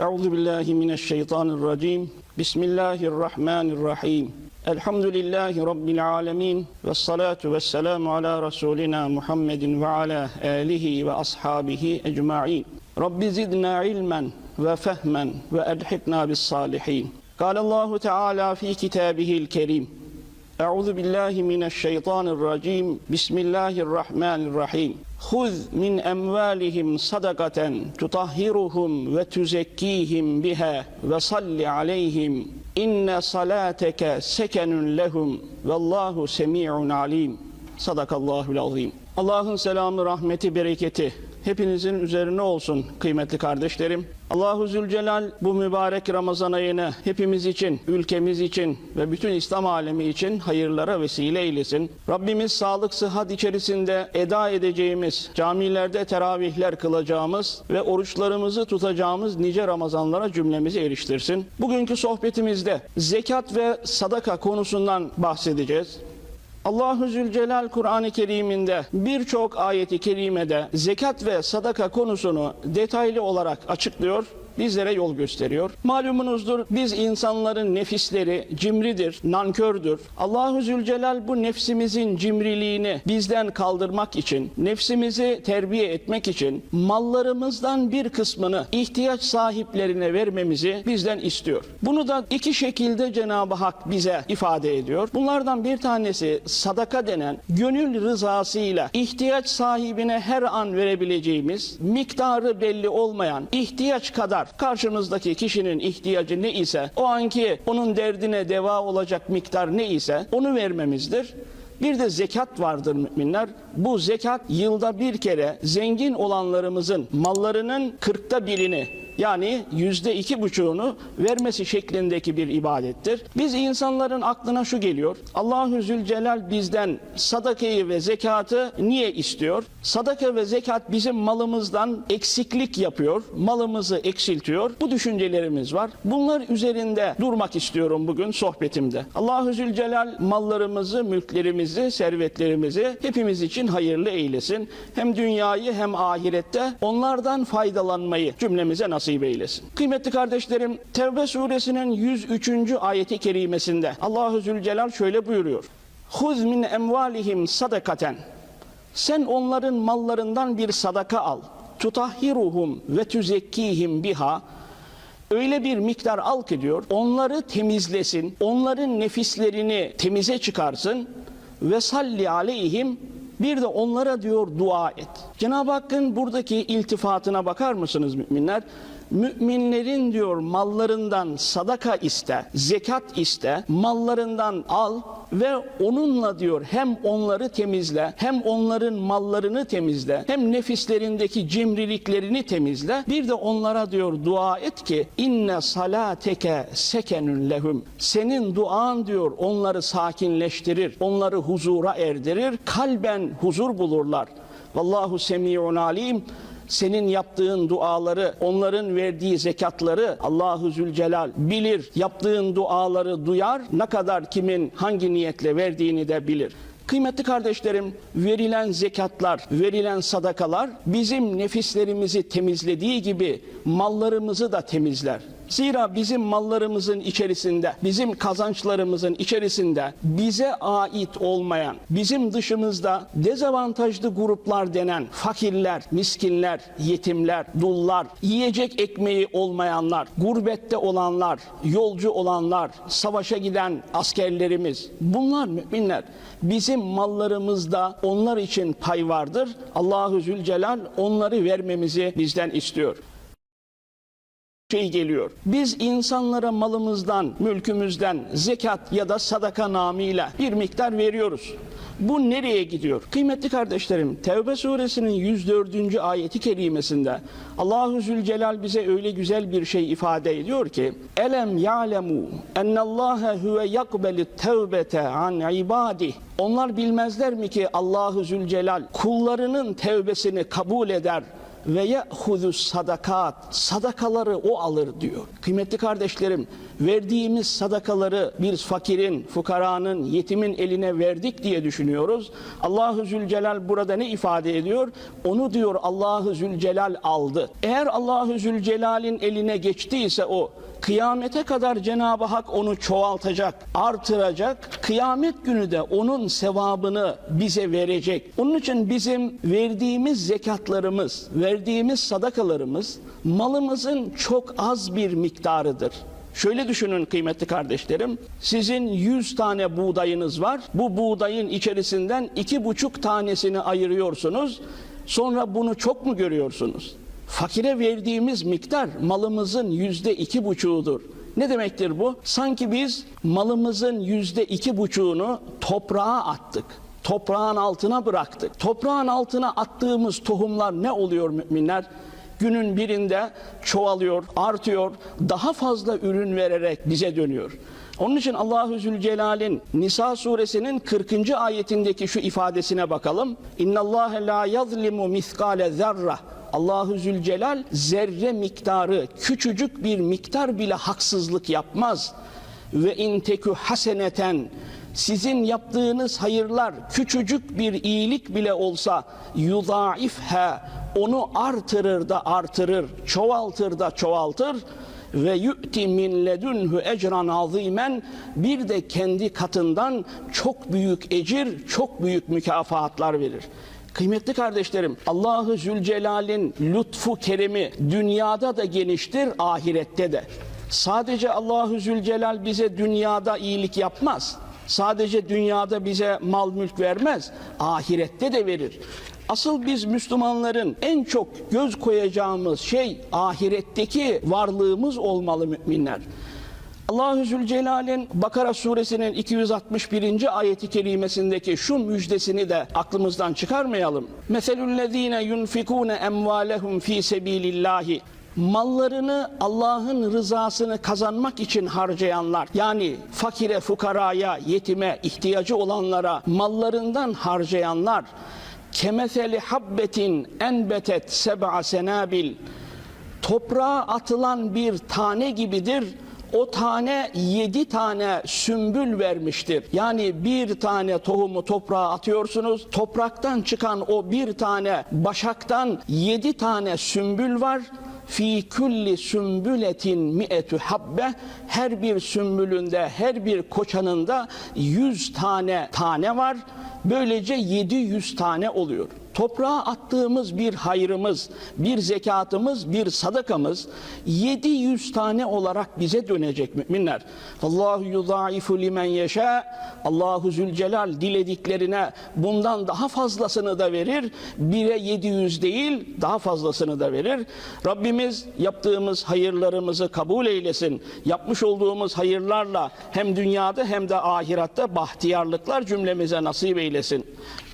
Euzu billahi mineşşeytanirracim. Bismillahirrahmanirrahim. Elhamdülillahi Rabbil alemin. Ve salatu ve selamu ala Resulina Muhammedin ve ala alihi ve ashabihi ecma'in. Rabbi zidna ilmen ve fehmen ve elhikna bis salihin. Allahu Teala fi kitabihil kerim. Euzu billahi mineşşeytanirracim. Bismillahirrahmanirrahim. Huz min emvalihim sadakaten tutahhiruhum ve tuzekkihim biha ve salli aleyhim. İnne salateke sekenun lehum. Vallahu semi'un alim. Sadakallahul azim. Allah'ın selamı, rahmeti, bereketi hepinizin üzerine olsun kıymetli kardeşlerim. Allahu Zülcelal bu mübarek Ramazan ayını hepimiz için, ülkemiz için ve bütün İslam alemi için hayırlara vesile eylesin. Rabbimiz sağlık, sıhhat içerisinde eda edeceğimiz, camilerde teravihler kılacağımız ve oruçlarımızı tutacağımız nice Ramazanlara cümlemizi eriştirsin. Bugünkü sohbetimizde zekat ve sadaka konusundan bahsedeceğiz. Allahu Zülcelal Kur'an-ı Kerim'inde birçok ayeti kerimede zekat ve sadaka konusunu detaylı olarak açıklıyor bizlere yol gösteriyor. Malumunuzdur biz insanların nefisleri cimridir, nankördür. Allahu Zülcelal bu nefsimizin cimriliğini bizden kaldırmak için, nefsimizi terbiye etmek için mallarımızdan bir kısmını ihtiyaç sahiplerine vermemizi bizden istiyor. Bunu da iki şekilde Cenab-ı Hak bize ifade ediyor. Bunlardan bir tanesi sadaka denen gönül rızasıyla ihtiyaç sahibine her an verebileceğimiz miktarı belli olmayan ihtiyaç kadar karşımızdaki kişinin ihtiyacı ne ise o anki onun derdine deva olacak miktar ne ise onu vermemizdir. Bir de zekat vardır müminler. Bu zekat yılda bir kere zengin olanlarımızın mallarının kırkta birini yani yüzde iki buçuğunu vermesi şeklindeki bir ibadettir. Biz insanların aklına şu geliyor. Allahu Zülcelal bizden sadakayı ve zekatı niye istiyor? Sadaka ve zekat bizim malımızdan eksiklik yapıyor. Malımızı eksiltiyor. Bu düşüncelerimiz var. Bunlar üzerinde durmak istiyorum bugün sohbetimde. Allahu Zülcelal mallarımızı, mülklerimizi, servetlerimizi hepimiz için hayırlı eylesin. Hem dünyayı hem ahirette onlardan faydalanmayı cümlemize nasip eylesin. Kıymetli kardeşlerim, Tevbe suresinin 103. ayeti kerimesinde Allahu Zülcelal şöyle buyuruyor. Huz min emvalihim sadakaten. Sen onların mallarından bir sadaka al. Tutahhiruhum ve tüzekkihim biha. Öyle bir miktar al ki diyor, onları temizlesin, onların nefislerini temize çıkarsın ve salli aleyhim bir de onlara diyor dua et. Cenab-ı Hakk'ın buradaki iltifatına bakar mısınız müminler? Müminlerin diyor mallarından sadaka iste, zekat iste, mallarından al ve onunla diyor hem onları temizle, hem onların mallarını temizle, hem nefislerindeki cimriliklerini temizle. Bir de onlara diyor dua et ki inne salateke sekenun lehum. Senin duan diyor onları sakinleştirir, onları huzura erdirir, kalben huzur bulurlar. Vallahu semi'un alim senin yaptığın duaları, onların verdiği zekatları Allahu Zülcelal bilir. Yaptığın duaları duyar. Ne kadar kimin hangi niyetle verdiğini de bilir. Kıymetli kardeşlerim, verilen zekatlar, verilen sadakalar bizim nefislerimizi temizlediği gibi mallarımızı da temizler. Zira bizim mallarımızın içerisinde, bizim kazançlarımızın içerisinde bize ait olmayan, bizim dışımızda dezavantajlı gruplar denen fakirler, miskinler, yetimler, dullar, yiyecek ekmeği olmayanlar, gurbette olanlar, yolcu olanlar, savaşa giden askerlerimiz, bunlar müminler. Bizim mallarımızda onlar için pay vardır. Allahu Zülcelal onları vermemizi bizden istiyor şey geliyor. Biz insanlara malımızdan, mülkümüzden zekat ya da sadaka namıyla bir miktar veriyoruz. Bu nereye gidiyor? Kıymetli kardeşlerim, Tevbe suresinin 104. ayeti kerimesinde Allahu Zülcelal bize öyle güzel bir şey ifade ediyor ki Elem ya'lemu ennallâhe huve yakbeli tevbete an ibadih Onlar bilmezler mi ki Allahu Zülcelal kullarının tevbesini kabul eder ve ye'huzu sadakat. Sadakaları o alır diyor. Kıymetli kardeşlerim, verdiğimiz sadakaları bir fakirin, fukaranın, yetimin eline verdik diye düşünüyoruz. Allahu Zülcelal burada ne ifade ediyor? Onu diyor Allahu Zülcelal aldı. Eğer Allahu Zülcelal'in eline geçtiyse o Kıyamete kadar Cenab-ı Hak onu çoğaltacak, artıracak. Kıyamet günü de onun sevabını bize verecek. Onun için bizim verdiğimiz zekatlarımız, verdiğimiz sadakalarımız malımızın çok az bir miktarıdır. Şöyle düşünün kıymetli kardeşlerim. Sizin 100 tane buğdayınız var. Bu buğdayın içerisinden iki buçuk tanesini ayırıyorsunuz. Sonra bunu çok mu görüyorsunuz? Fakire verdiğimiz miktar malımızın yüzde iki buçuğudur. Ne demektir bu? Sanki biz malımızın yüzde iki buçuğunu toprağa attık. Toprağın altına bıraktık. Toprağın altına attığımız tohumlar ne oluyor müminler? Günün birinde çoğalıyor, artıyor, daha fazla ürün vererek bize dönüyor. Onun için Allahu Zülcelal'in Nisa suresinin 40. ayetindeki şu ifadesine bakalım. İnnallâhe la yazlimu miskale zerre. Allahu Zülcelal zerre miktarı, küçücük bir miktar bile haksızlık yapmaz. Ve intekü haseneten sizin yaptığınız hayırlar küçücük bir iyilik bile olsa yudaifha onu artırır da artırır, çoğaltır da çoğaltır ve yu'ti min ledunhu ecran azimen bir de kendi katından çok büyük ecir, çok büyük mükafatlar verir. Kıymetli kardeşlerim, Allahu Zülcelal'in lütfu keremi dünyada da geniştir, ahirette de. Sadece Allahu Zülcelal bize dünyada iyilik yapmaz. Sadece dünyada bize mal mülk vermez, ahirette de verir. Asıl biz Müslümanların en çok göz koyacağımız şey ahiretteki varlığımız olmalı müminler. Allahu Zülcelal'in Bakara suresinin 261. ayeti kerimesindeki şu müjdesini de aklımızdan çıkarmayalım. Meselüllezine yunfikune emvalehum fi sebilillahi mallarını Allah'ın rızasını kazanmak için harcayanlar yani fakire, fukaraya, yetime, ihtiyacı olanlara mallarından harcayanlar kemeseli habbetin enbetet seb'a senabil toprağa atılan bir tane gibidir. O tane yedi tane sümbül vermiştir. Yani bir tane tohumu toprağa atıyorsunuz. Topraktan çıkan o bir tane başaktan yedi tane sümbül var. Fi kulli sümbületin mi'etü habbe her bir sümbülünde her bir koçanında yüz tane tane var. Böylece 700 tane oluyor. Toprağa attığımız bir hayrımız, bir zekatımız, bir sadakamız 700 tane olarak bize dönecek müminler. Allahu yudaifu limen yeşâ. Allahu Zülcelal dilediklerine bundan daha fazlasını da verir. Bire 700 değil, daha fazlasını da verir. Rabbimiz yaptığımız hayırlarımızı kabul eylesin. Yapmış olduğumuz hayırlarla hem dünyada hem de ahirette bahtiyarlıklar cümlemize nasip eylesin.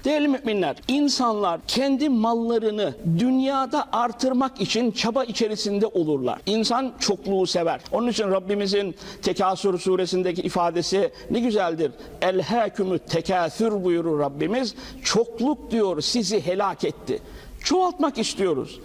Değerli müminler, insanlar kendi mallarını dünyada artırmak için çaba içerisinde olurlar. İnsan çokluğu sever. Onun için Rabbimizin Tekasür suresindeki ifadesi ne güzeldir. Elhâkümü tekâsür buyurur Rabbimiz. Çokluk diyor sizi helak etti. Çoğaltmak istiyoruz.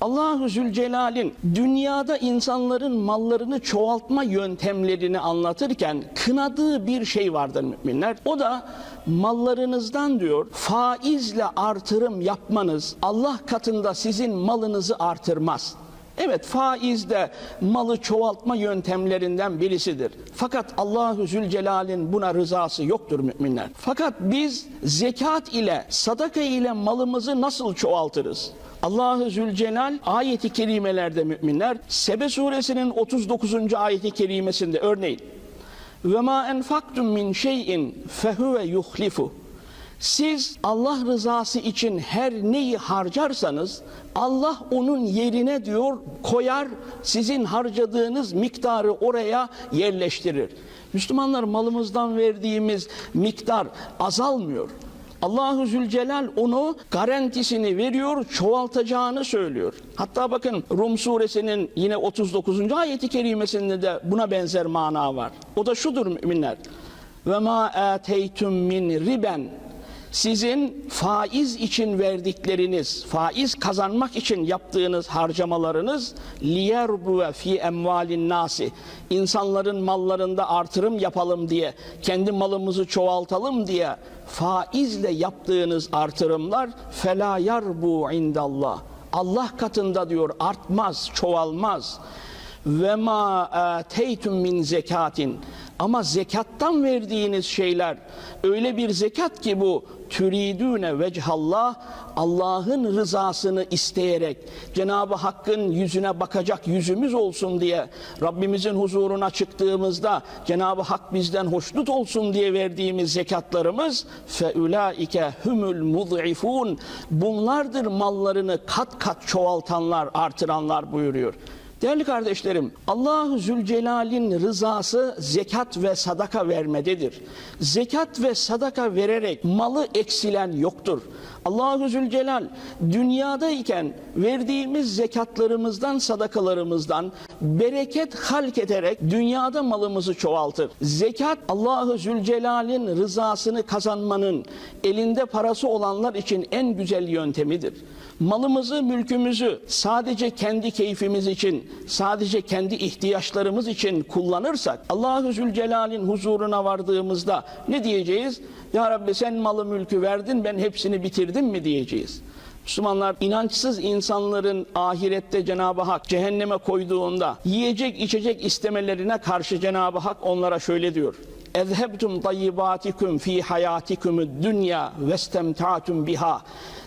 Allahu Zülcelal'in dünyada insanların mallarını çoğaltma yöntemlerini anlatırken kınadığı bir şey vardır müminler. O da mallarınızdan diyor faizle artırım yapmanız Allah katında sizin malınızı artırmaz. Evet faiz de malı çoğaltma yöntemlerinden birisidir. Fakat Allahu Zülcelal'in buna rızası yoktur müminler. Fakat biz zekat ile sadaka ile malımızı nasıl çoğaltırız? Allahu Zülcelal ayeti kerimelerde müminler Sebe suresinin 39. ayeti kerimesinde örneğin ve ma enfaktum min şeyin fehuve yuhlifu siz Allah rızası için her neyi harcarsanız Allah onun yerine diyor koyar sizin harcadığınız miktarı oraya yerleştirir. Müslümanlar malımızdan verdiğimiz miktar azalmıyor. Allahu Zülcelal onu garantisini veriyor, çoğaltacağını söylüyor. Hatta bakın Rum suresinin yine 39. ayeti kerimesinde de buna benzer mana var. O da şudur müminler. Ve ma ateytum min riben sizin faiz için verdikleriniz, faiz kazanmak için yaptığınız harcamalarınız liyerbuve fi emvalin nasi. İnsanların mallarında artırım yapalım diye, kendi malımızı çoğaltalım diye faizle yaptığınız artırımlar fela yarbu indallah. Allah katında diyor artmaz, çoğalmaz. Ve ma ateytum min zekatin ama zekattan verdiğiniz şeyler öyle bir zekat ki bu türidüne vechallah Allah'ın rızasını isteyerek Cenab-ı Hakk'ın yüzüne bakacak yüzümüz olsun diye Rabbimizin huzuruna çıktığımızda Cenab-ı Hak bizden hoşnut olsun diye verdiğimiz zekatlarımız feulaike humul mud'ifun bunlardır mallarını kat kat çoğaltanlar artıranlar buyuruyor. Değerli kardeşlerim, Allahu Zülcelal'in rızası zekat ve sadaka vermededir. Zekat ve sadaka vererek malı eksilen yoktur. Allahu Zülcelal dünyadayken verdiğimiz zekatlarımızdan, sadakalarımızdan bereket halk ederek dünyada malımızı çoğaltır. Zekat Allahu Zülcelal'in rızasını kazanmanın elinde parası olanlar için en güzel yöntemidir. Malımızı, mülkümüzü sadece kendi keyfimiz için, sadece kendi ihtiyaçlarımız için kullanırsak Allahu Zülcelal'in huzuruna vardığımızda ne diyeceğiz? Ya Rabbi sen malı mülkü verdin ben hepsini bitirdim mi diyeceğiz. Müslümanlar inançsız insanların ahirette Cenab-ı Hak cehenneme koyduğunda yiyecek içecek istemelerine karşı Cenab-ı Hak onlara şöyle diyor. Ezhebtum tayyibatikum fi hayatikumud dünya vestemta'tum biha.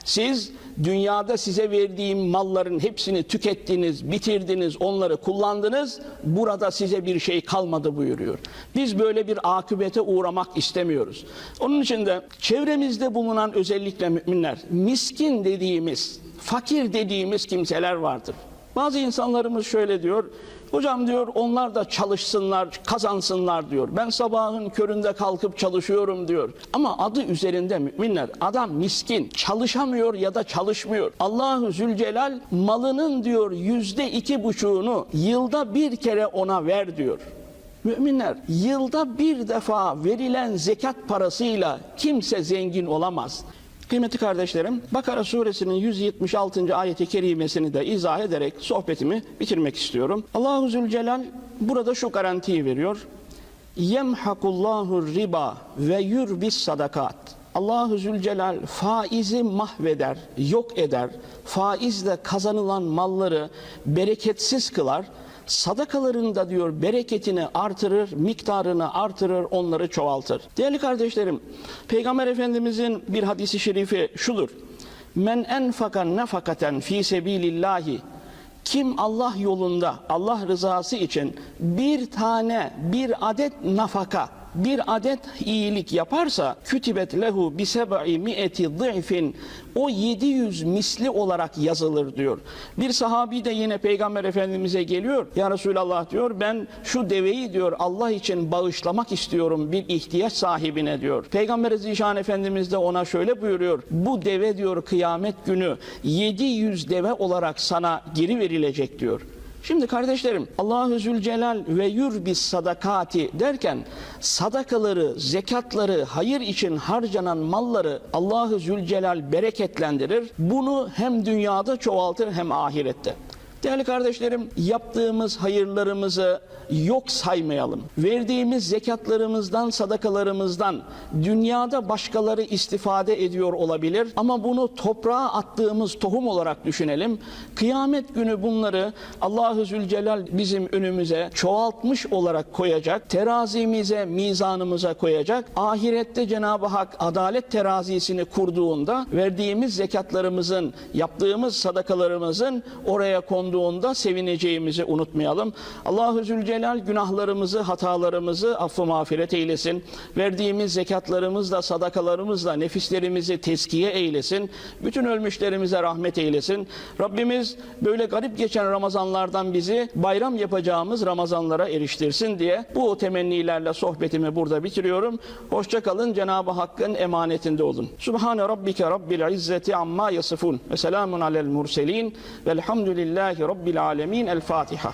Siz dünyada size verdiğim malların hepsini tükettiniz, bitirdiniz, onları kullandınız. Burada size bir şey kalmadı buyuruyor. Biz böyle bir akıbete uğramak istemiyoruz. Onun için de çevremizde bulunan özellikle müminler, miskin dediğimiz, fakir dediğimiz kimseler vardır. Bazı insanlarımız şöyle diyor, hocam diyor onlar da çalışsınlar, kazansınlar diyor. Ben sabahın köründe kalkıp çalışıyorum diyor. Ama adı üzerinde müminler, adam miskin, çalışamıyor ya da çalışmıyor. Allahu Zülcelal malının diyor yüzde iki buçuğunu yılda bir kere ona ver diyor. Müminler yılda bir defa verilen zekat parasıyla kimse zengin olamaz. Kıymetli kardeşlerim, Bakara suresinin 176. ayeti kerimesini de izah ederek sohbetimi bitirmek istiyorum. Allahu Zülcelal burada şu garantiyi veriyor. Yemhakullahu riba ve yurbis sadakat. Allahu Zülcelal faizi mahveder, yok eder. Faizle kazanılan malları bereketsiz kılar. Sadakalarında diyor bereketini artırır, miktarını artırır, onları çoğaltır. Değerli kardeşlerim, Peygamber Efendimizin bir hadisi şerifi şudur. Men enfaka nefakaten fi sebilillahi kim Allah yolunda, Allah rızası için bir tane, bir adet nafaka, bir adet iyilik yaparsa kütibet lehu bi seb'i mi'eti zı'fin o 700 misli olarak yazılır diyor. Bir sahabi de yine Peygamber Efendimiz'e geliyor. Ya Resulallah diyor ben şu deveyi diyor Allah için bağışlamak istiyorum bir ihtiyaç sahibine diyor. Peygamber Zişan Efendimiz de ona şöyle buyuruyor. Bu deve diyor kıyamet günü 700 deve olarak sana geri verilecek diyor. Şimdi kardeşlerim Allahu Zülcelal ve yurbis sadakati derken sadakaları, zekatları, hayır için harcanan malları Allahu Zülcelal bereketlendirir. Bunu hem dünyada çoğaltır hem ahirette. Değerli kardeşlerim, yaptığımız hayırlarımızı yok saymayalım. Verdiğimiz zekatlarımızdan, sadakalarımızdan dünyada başkaları istifade ediyor olabilir ama bunu toprağa attığımız tohum olarak düşünelim. Kıyamet günü bunları Allahu Zülcelal bizim önümüze çoğaltmış olarak koyacak. Terazimize, mizanımıza koyacak. Ahirette Cenab-ı Hak adalet terazisini kurduğunda verdiğimiz zekatlarımızın, yaptığımız sadakalarımızın oraya konduğunda sevineceğimizi unutmayalım. Allahu Zülcelal günahlarımızı, hatalarımızı affı mağfiret eylesin. Verdiğimiz zekatlarımızla, sadakalarımızla nefislerimizi teskiye eylesin. Bütün ölmüşlerimize rahmet eylesin. Rabbimiz böyle garip geçen Ramazanlardan bizi bayram yapacağımız Ramazanlara eriştirsin diye bu temennilerle sohbetimi burada bitiriyorum. Hoşça kalın. Cenab-ı Hakk'ın emanetinde olun. Subhane rabbike rabbil izzeti amma yasifun ve selamun alel murselin velhamdülillahi رب العالمين الفاتحة.